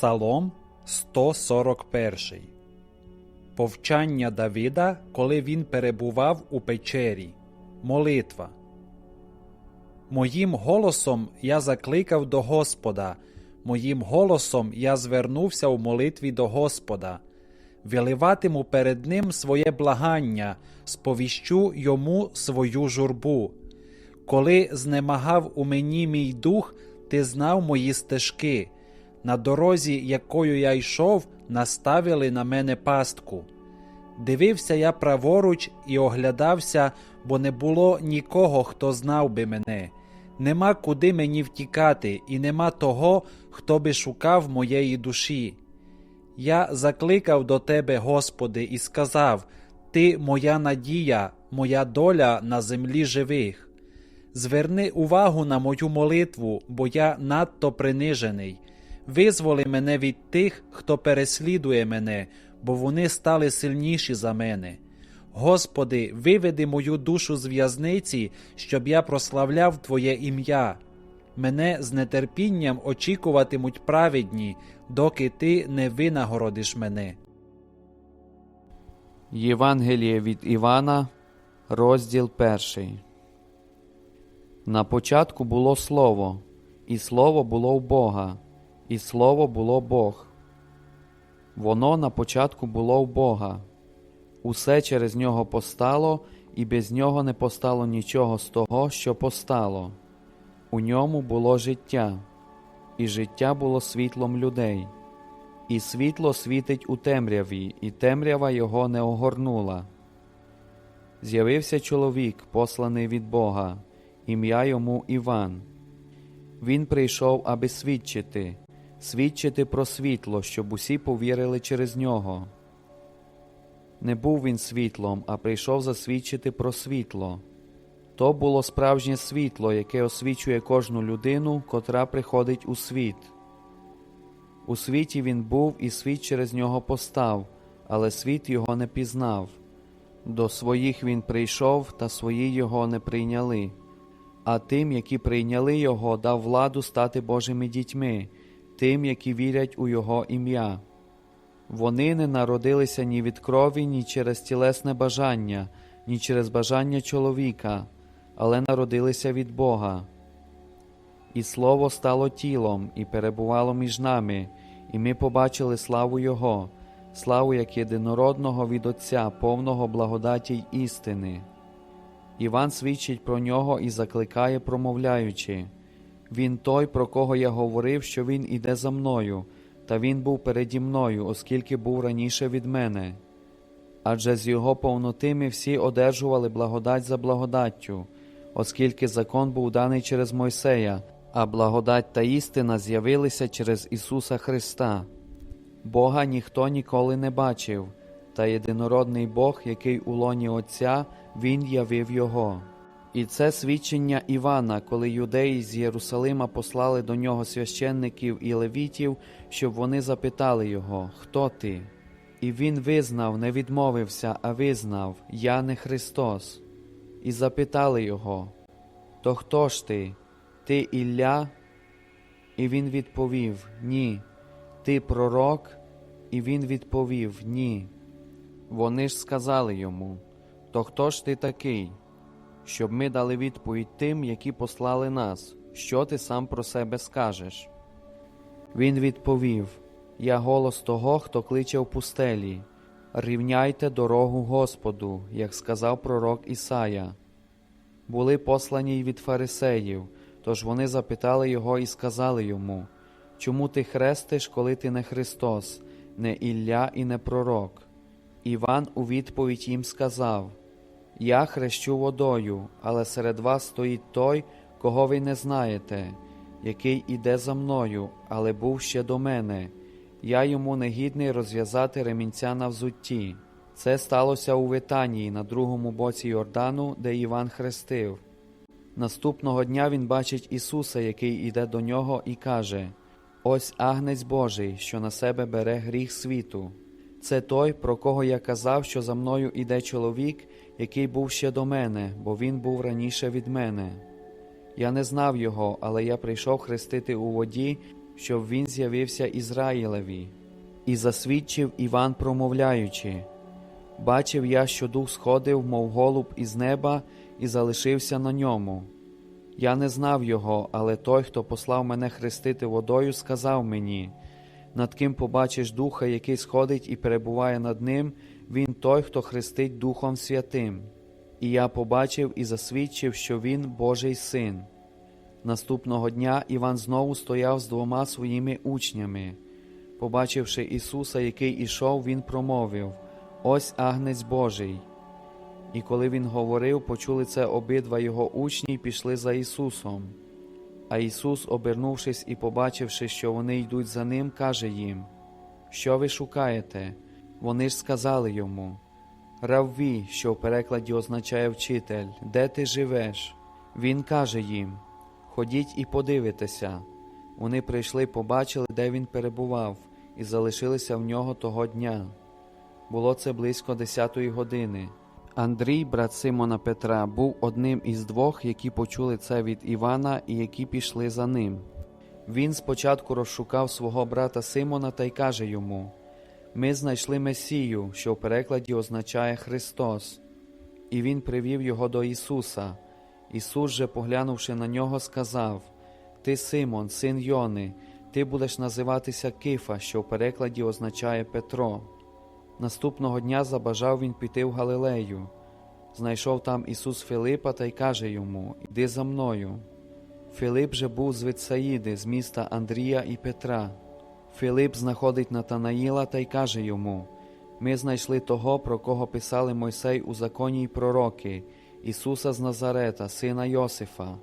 Псалом 141 Повчання Давида, коли він перебував у печері. Молитва. Моїм голосом я закликав до Господа, моїм голосом я звернувся у молитві до Господа. Виливатиму перед Ним своє благання, сповіщу йому свою журбу. Коли знемагав у мені мій дух, ти знав мої стежки. На дорозі, якою я йшов, наставили на мене пастку. Дивився я праворуч і оглядався, бо не було нікого, хто знав би мене. Нема куди мені втікати, і нема того, хто би шукав моєї душі. Я закликав до Тебе, Господи, і сказав: Ти моя надія, моя доля на землі живих. Зверни увагу на мою молитву, бо я надто принижений. Визволи мене від тих, хто переслідує мене, бо вони стали сильніші за мене. Господи, виведи мою душу з в'язниці, щоб я прославляв Твоє ім'я. Мене з нетерпінням очікуватимуть праведні, доки ти не винагородиш мене. Євангеліє від Івана, розділ перший. На початку було Слово, і Слово було в Бога, і Слово було Бог. Воно на початку було в Бога. Усе через нього постало, і без нього не постало нічого з того, що постало. У ньому було життя, і життя було світлом людей. І світло світить у темряві, і темрява його не огорнула. З'явився чоловік, посланий від Бога, ім'я йому Іван. Він прийшов, аби свідчити, свідчити про світло, щоб усі повірили через нього. Не був він світлом, а прийшов засвідчити про світло. То було справжнє світло, яке освічує кожну людину, котра приходить у світ. У світі він був, і світ через нього постав, але світ його не пізнав. До своїх він прийшов, та свої його не прийняли. А тим, які прийняли його, дав владу стати Божими дітьми, тим, які вірять у Його ім'я. Вони не народилися ні від крові, ні через тілесне бажання, ні через бажання чоловіка, але народилися від Бога. І Слово стало тілом і перебувало між нами, і ми побачили славу Його, славу як єдинородного від Отця, повного благодаті й істини. Іван свідчить про нього і закликає, промовляючи Він той, про кого я говорив, що він іде за мною, та він був переді мною, оскільки був раніше від мене. Адже з його повноти ми всі одержували благодать за благодаттю, оскільки закон був даний через Мойсея, а благодать та істина з'явилися через Ісуса Христа. Бога ніхто ніколи не бачив, та єдинородний Бог, який у лоні Отця, Він явив Його. І це свідчення Івана, коли юдеї з Єрусалима послали до нього священників і левітів, щоб вони запитали його, хто ти? І він визнав, не відмовився, а визнав Я не Христос. І запитали його, То хто ж ти? Ти Ілля? І він відповів Ні. Ти пророк? І він відповів Ні. Вони ж сказали йому То хто ж ти такий? Щоб ми дали відповідь тим, які послали нас, що ти сам про себе скажеш. Він відповів Я голос того, хто кличе в пустелі. Рівняйте дорогу Господу, як сказав пророк Ісая. Були послані й від фарисеїв, тож вони запитали його і сказали йому Чому ти хрестиш, коли ти не Христос, не Ілля і не пророк? Іван у відповідь їм сказав Я хрещу водою, але серед вас стоїть той, кого ви не знаєте, який іде за мною, але був ще до мене. Я йому негідний розв'язати ремінця на взутті. Це сталося у Витанії на другому боці Йордану, де Іван хрестив. Наступного дня він бачить Ісуса, який іде до нього, і каже: Ось агнець Божий, що на себе бере гріх світу. Це той, про кого я казав, що за мною іде чоловік, який був ще до мене, бо він був раніше від мене. Я не знав його, але я прийшов хрестити у воді, щоб він з'явився Ізраїлеві, і засвідчив Іван, промовляючи: Бачив я, що дух сходив, мов голуб із неба, і залишився на ньому. Я не знав його, але той, хто послав мене хрестити водою, сказав мені: над ким побачиш духа, який сходить і перебуває над ним, він той, хто хрестить Духом Святим. І я побачив і засвідчив, що він Божий син. Наступного дня Іван знову стояв з двома своїми учнями. Побачивши Ісуса, який ішов, він промовив: Ось агнець Божий. І коли він говорив, почули це обидва його учні й пішли за Ісусом. А Ісус, обернувшись і побачивши, що вони йдуть за ним, каже їм: Що ви шукаєте? Вони ж сказали йому: Равві, що в перекладі означає вчитель, де ти живеш? Він каже їм: Ходіть і подивитеся. Вони прийшли, побачили, де він перебував, і залишилися в нього того дня. Було це близько десятої години. Андрій, брат Симона Петра, був одним із двох, які почули це від Івана і які пішли за ним. Він спочатку розшукав свого брата Симона та й каже йому: Ми знайшли Месію, що в перекладі означає Христос. І він привів його до Ісуса. Ісус же, поглянувши на нього, сказав: Ти Симон, син Йони, ти будеш називатися Кифа, що в перекладі означає Петро. Наступного дня забажав він піти в Галилею. Знайшов там Ісус Филипа та й каже йому: Іди за мною. Филип же був з Витсаїди, з міста Андрія і Петра. Филип знаходить Натанаїла та й каже йому: Ми знайшли того, про кого писали Мойсей у законі й пророки, Ісуса з Назарета, сина Йосифа.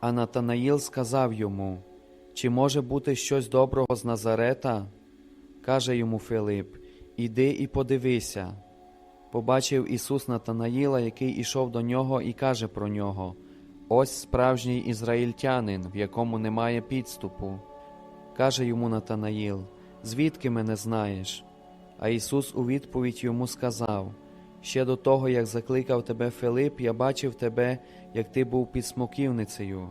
А Натанаїл сказав йому: Чи може бути щось доброго з Назарета? Каже йому Филип: Іди і подивися. Побачив Ісус Натанаїла, який ішов до нього, і каже про нього: Ось справжній ізраїльтянин, в якому немає підступу. Каже йому Натанаїл: Звідки мене знаєш? А Ісус у відповідь йому сказав: Ще до того, як закликав тебе Филип, я бачив тебе, як ти був під смоківницею.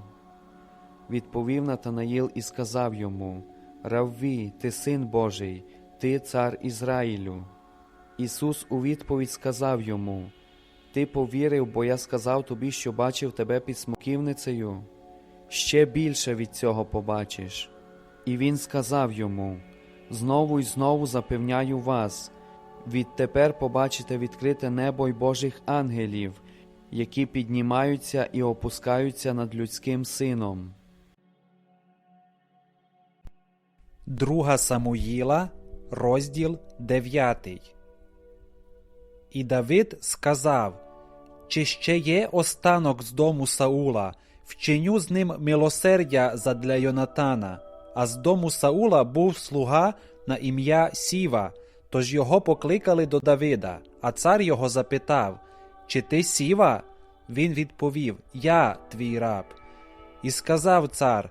Відповів Натанаїл і сказав йому: Равві, ти син Божий, ти цар Ізраїлю. Ісус у відповідь сказав йому: Ти повірив, бо я сказав тобі, що бачив тебе під смоківницею. Ще більше від цього побачиш. І він сказав йому: Знову й знову запевняю вас, відтепер побачите відкрите небо й Божих ангелів, які піднімаються і опускаються над людським сином. Друга Самуїла, розділ 9. І Давид сказав: Чи ще є останок з дому Саула, вчиню з ним милосердя задля Йонатана. А з дому Саула був слуга на ім'я Сіва, тож його покликали до Давида, а цар його запитав: Чи ти Сіва? Він відповів: Я твій раб. І сказав цар: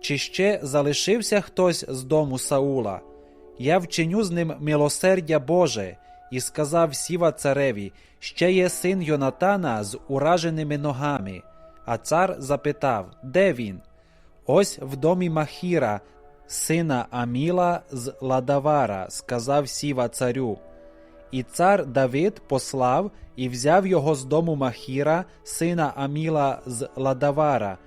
Чи ще залишився хтось з дому Саула? Я вчиню з ним милосердя Боже. І сказав Сіва цареві: Ще є син Йонатана з ураженими ногами. А цар запитав, де він? Ось в домі Махіра, сина Аміла з Ладавара, сказав Сіва царю. І цар Давид послав і взяв його з дому Махіра, сина Аміла з Ладавара,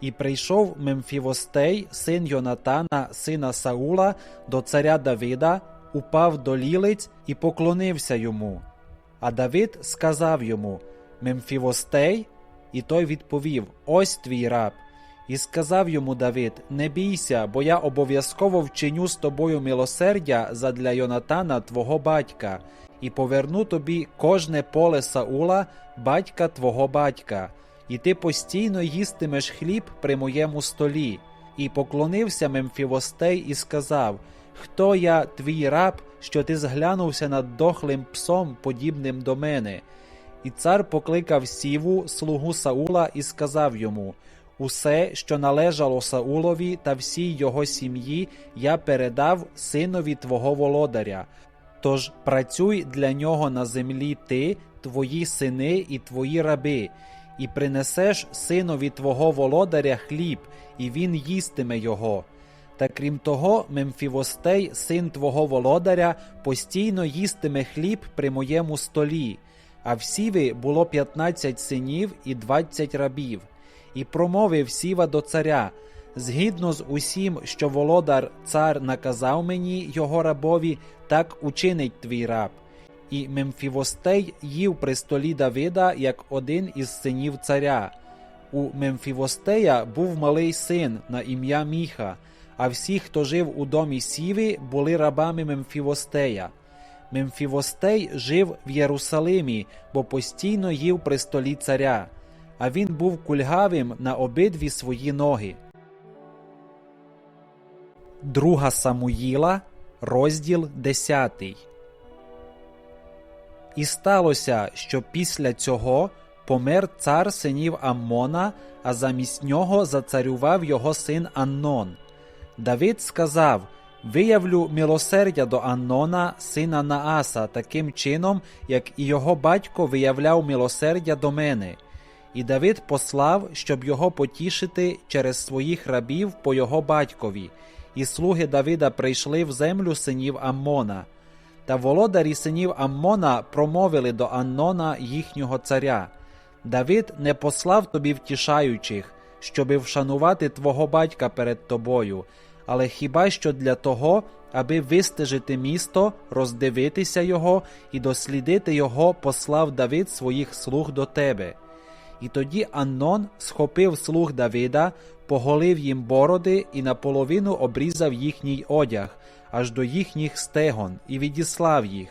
і прийшов Мемфівостей, син Йонатана, сина Саула, до царя Давида, упав до лілиць і поклонився йому. А Давид сказав йому Мемфівостей, і той відповів: Ось твій раб. І сказав йому Давид: Не бійся, бо я обов'язково вчиню з тобою милосердя задля Йонатана, твого батька, і поверну тобі кожне поле Саула, батька твого батька, і ти постійно їстимеш хліб при моєму столі. І поклонився Мемфівостей і сказав: Хто я, твій раб, що ти зглянувся над дохлим псом, подібним до мене? І цар покликав сіву, слугу Саула, і сказав йому: Усе, що належало Саулові та всій його сім'ї, я передав синові твого володаря. Тож працюй для нього на землі ти, твої сини і твої раби, і принесеш синові твого володаря хліб, і він їстиме його. Та крім того, Мемфівостей, син твого володаря, постійно їстиме хліб при моєму столі. А в Сіві було п'ятнадцять синів і двадцять рабів. І промовив Сіва до царя: Згідно з усім, що володар цар наказав мені, його рабові, так учинить твій раб. І Мемфівостей їв при столі Давида як один із синів царя. У Мемфівостея був малий син на ім'я Міха, а всі, хто жив у домі Сіви, були рабами Мемфівостея. Мемфівостей жив в Єрусалимі, бо постійно їв при столі царя, а він був кульгавим на обидві свої ноги. Друга Самуїла, розділ 10. І сталося, що після цього помер цар синів Аммона, а замість нього зацарював його син Аннон. Давид сказав: Виявлю милосердя до Аннона, сина Нааса, таким чином, як і його батько виявляв милосердя до мене. І Давид послав, щоб його потішити через своїх рабів по його батькові, і слуги Давида прийшли в землю синів Аммона. Та володарі синів Аммона промовили до Аннона їхнього царя: Давид не послав тобі втішаючих, щоби вшанувати твого батька перед тобою, але хіба що для того, аби вистежити місто, роздивитися його і дослідити його, послав Давид своїх слуг до тебе. І тоді Аннон схопив слуг Давида, поголив їм бороди і наполовину обрізав їхній одяг, аж до їхніх стегон, і відіслав їх.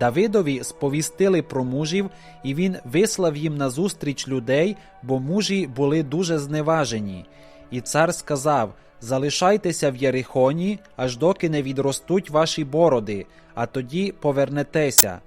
Давидові сповістили про мужів, і він вислав їм назустріч людей, бо мужі були дуже зневажені. І цар сказав: Залишайтеся в Єрихоні, аж доки не відростуть ваші бороди, а тоді повернетеся.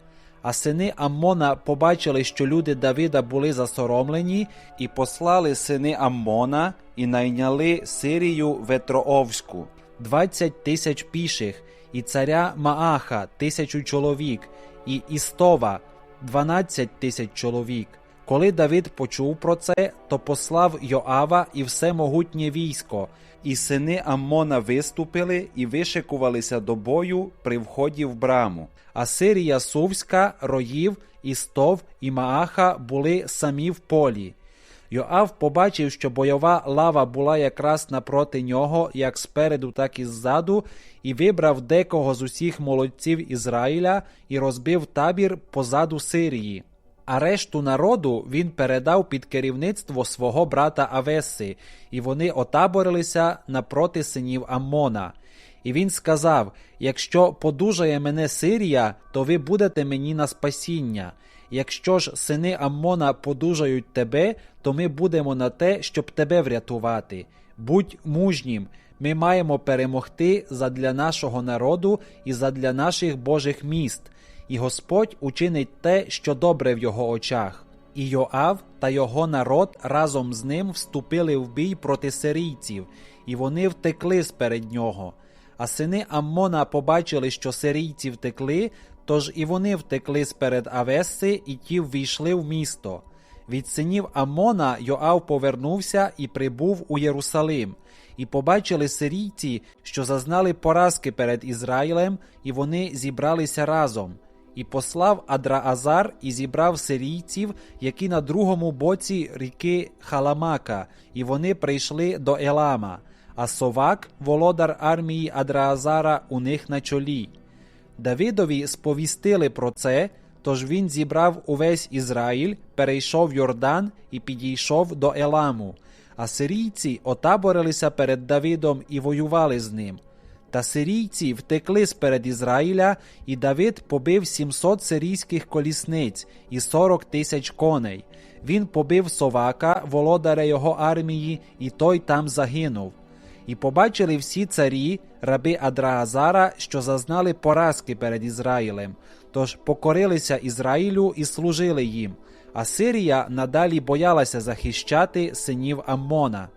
А сини Аммона побачили, що люди Давида були засоромлені, і послали сини Аммона і найняли Сирію Ветроовську, двадцять тисяч піших, і царя Мааха тисячу чоловік, і Істова дванадцять тисяч чоловік. Коли Давид почув про це, то послав Йоава і все могутнє військо, і сини Аммона виступили і вишикувалися до бою при вході в браму. А Сирія Сувська, Роїв, Істов і Мааха були самі в полі. Йоав побачив, що бойова лава була якраз напроти нього, як спереду, так і ззаду, і вибрав декого з усіх молодців Ізраїля і розбив табір позаду Сирії. А решту народу він передав під керівництво свого брата Авеси, і вони отаборилися напроти синів Аммона. І він сказав: Якщо подужає мене Сирія, то ви будете мені на спасіння. Якщо ж сини Аммона подужають тебе, то ми будемо на те, щоб тебе врятувати. Будь мужнім, ми маємо перемогти задля нашого народу і задля наших Божих міст, і Господь учинить те, що добре в його очах. І Йоав та його народ разом з ним вступили в бій проти сирійців, і вони втекли сперед нього. А сини Аммона побачили, що сирійці втекли, тож і вони втекли сперед Авеси, і ті ввійшли в місто. Від синів Аммона Йоав повернувся і прибув у Єрусалим, і побачили сирійці, що зазнали поразки перед Ізраїлем, і вони зібралися разом. І послав Адраазар і зібрав сирійців, які на другому боці ріки Халамака, і вони прийшли до Елама, а Совак, володар армії Адраазара, у них на чолі. Давидові сповістили про це, тож він зібрав увесь Ізраїль, перейшов Йордан і підійшов до Еламу. А сирійці отаборилися перед Давидом і воювали з ним. Та сирійці втекли сперед Ізраїля, і Давид побив 700 сирійських колісниць і 40 тисяч коней. Він побив Совака, володаря його армії, і той там загинув. І побачили всі царі, раби Адраазара, що зазнали поразки перед Ізраїлем, тож покорилися Ізраїлю і служили їм. А Сирія надалі боялася захищати синів Аммона.